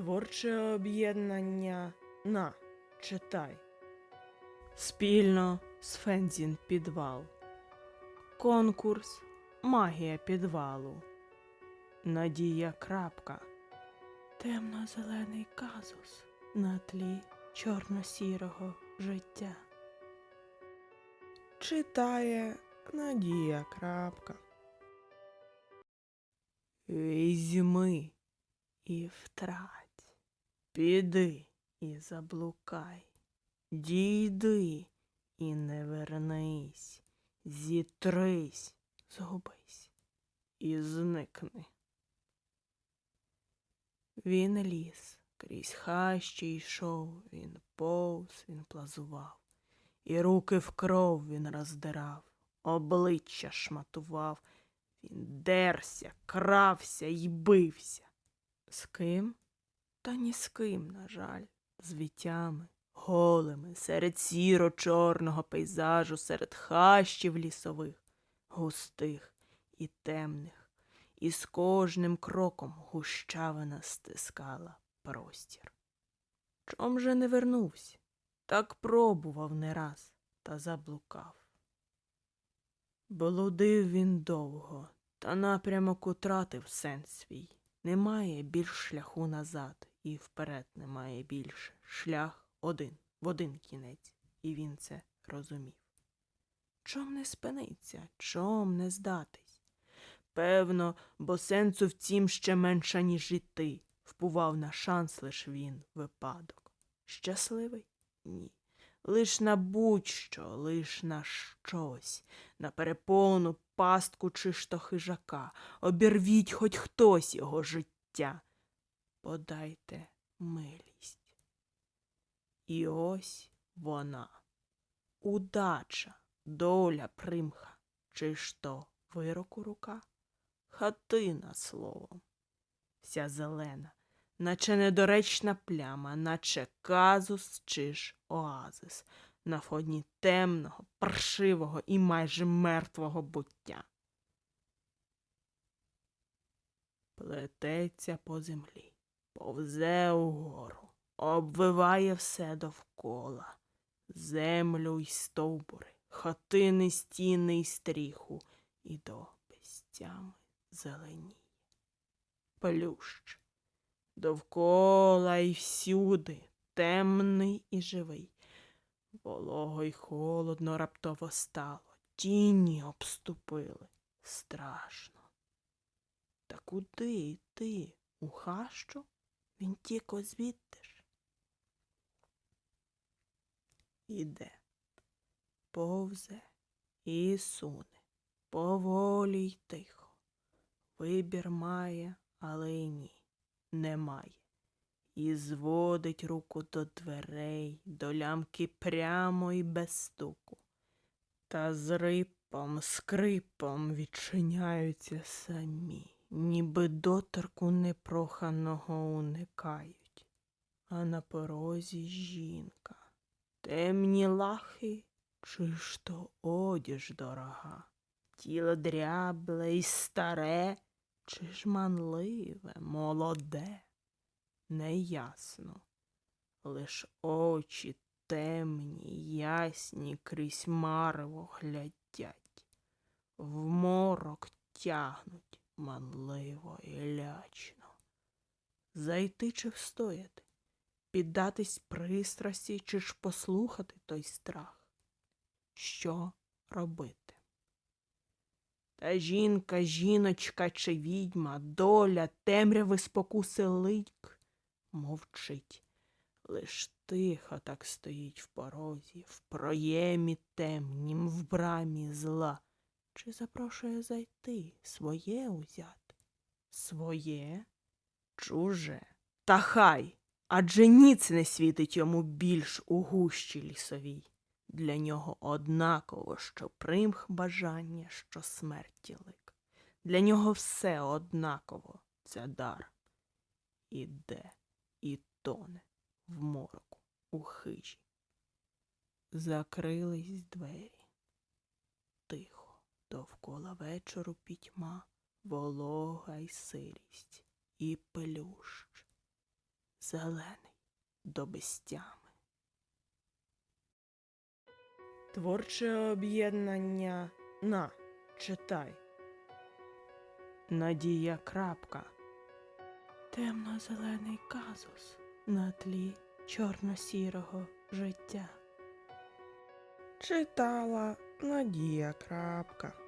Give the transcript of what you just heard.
Творче об'єднання на читай. Спільно з Фензін підвал. Конкурс Магія підвалу. Надія крапка. Темно-зелений казус на тлі чорно-сірого життя. Читає Надія крапка. Візьми і втрать, піди і заблукай, дійди і не вернись, зітрись, згубись і зникни. Він ліз, крізь хащі йшов, він повз, він плазував, і руки в кров він роздирав, обличчя шматував, він дерся, крався й бився. З ким? Та ні з ким, на жаль, з вітями, голими, серед сіро-чорного пейзажу, серед хащів лісових, густих і темних, і з кожним кроком гущавина стискала простір. Чом же не вернувся? Так пробував не раз та заблукав. Блудив він довго, та напрямок утратив сенс свій. Немає більш шляху назад, і вперед немає більше. Шлях один, в один кінець, і він це розумів. Чом не спиниться, чом не здатись? Певно, бо сенсу в цім ще менша, ніж іти. Впував на шанс лиш він випадок. Щасливий? Ні. Лиш на будь-що, лиш на щось, на перепону, пастку чи ж хижака. Обірвіть хоч хтось його життя. Подайте милість. І ось вона. Удача, доля примха, чи ж то вироку рука? Хатина словом. Вся зелена, наче недоречна пляма, наче казус чи ж оазис на фоні темного, паршивого і майже мертвого буття. Плететься по землі, повзе угору, обвиває все довкола, землю й стовбури, хатини, стіни й стріху, і до безтями зеленіє. Плющ. Довкола й всюди, темний і живий. Волого й холодно раптово стало, тіні обступили. Страшно. Та куди йти? У хащу? Він тіко звідти ж. Іде, повзе і суне, поволі й тихо. Вибір має, але й ні, немає. І зводить руку до дверей, до лямки прямо і без стуку. Та з рипом, скрипом відчиняються самі, ніби доторку непроханого уникають. А на порозі жінка. Темні лахи, чи ж то одіж дорога, тіло дрябле і старе, чи ж манливе, молоде, неясно, лиш очі темні, ясні крізь марево глядять, в морок тягнуть манливо і лячно. Зайти чи встояти, піддатись пристрасті, чи ж послухати той страх? Що робити? Та жінка, жіночка чи відьма, доля, темряви спокуси лик мовчить. Лиш тихо так стоїть в порозі, в проємі темнім, в брамі зла. Чи запрошує зайти, своє узяти? Своє? Чуже? Та хай, адже ніц не світить йому більш у гущі лісовій. Для нього однаково, що примх бажання, що смерті лик. Для нього все однаково це дар. Іде і тоне в мороку, у хижі. Закрились двері. Довкола вечору пітьма, волога й сирість, і пелющ. зелений до безтями. Творче об'єднання на читай. Надія крапка. Темно-зелений казус на тлі чорно-сірого життя. Читала Надія крапка.